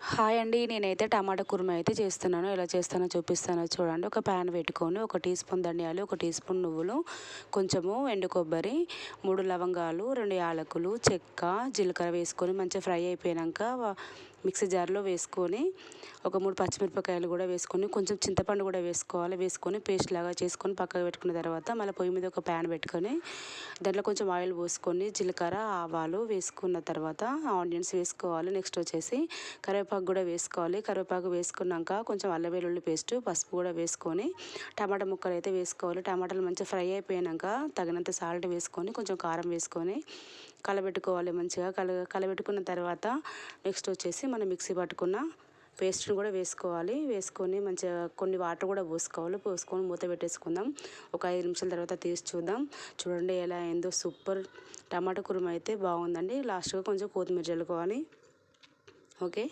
Hi అండి. నేనైతే టమాటా కుర్మా అయితే చేస్తున్నాను. ఎలా చేస్తానో చూపిస్తానో. చూడండి. ఒక ప్యాన్ పెట్టుకొని ఒక టీ స్పూన్ ధనియాలు ఒక టీ స్పూన్ నువ్వులు కొంచెము ఎండు కొబ్బరి మూడు లవంగాలు రెండు యాలకులు చెక్క జీలకర్ర వేసుకొని మంచిగా ఫ్రై అయిపోయాక మిక్సీ జార్లో వేసుకొని ఒక మూడు పచ్చిమిరపకాయలు కూడా వేసుకొని కొంచెం చింతపండు కూడా వేసుకోవాలి. వేసుకొని పేస్ట్ లాగా చేసుకొని పక్కకు పెట్టుకున్న తర్వాత మళ్ళీ పొయ్యి మీద ఒక ప్యాన్ పెట్టుకొని దాంట్లో కొంచెం ఆయిల్ పోసుకొని జీలకర్ర ఆవాలు వేసుకున్న తర్వాత ఆనియన్స్ వేసుకోవాలి. నెక్స్ట్ వచ్చేసి కరివేపాకు కూడా వేసుకోవాలి. కరివేపాకు వేసుకున్నాక కొంచెం అల్లం వెల్లుల్లి పేస్ట్ పసుపు కూడా వేసుకొని టమాటా ముక్కలు అయితే వేసుకోవాలి. టమాటాలు మంచిగా ఫ్రై అయిపోయాక తగినంత సాల్ట్ వేసుకొని కొంచెం కారం వేసుకొని కలబెట్టుకోవాలి మంచిగా. కల కలబెట్టుకున్న తర్వాత నెక్స్ట్ వచ్చేసి మనం మిక్సీ పట్టుకున్న పేస్ట్ని కూడా వేసుకోవాలి. వేసుకొని మంచిగా కొన్ని వాటర్ కూడా పోసుకోవాలి. పోసుకొని మూత పెట్టేసుకుందాం. ఒక ఐదు నిమిషాల తర్వాత తీసి చూద్దాం. చూడండి ఎలా అయిందో. సూపర్. టమాటా కుర్మా అయితే బాగుందండి. లాస్ట్గా కొంచెం కొత్తిమీర చల్లుకోవాలి. ఓకే?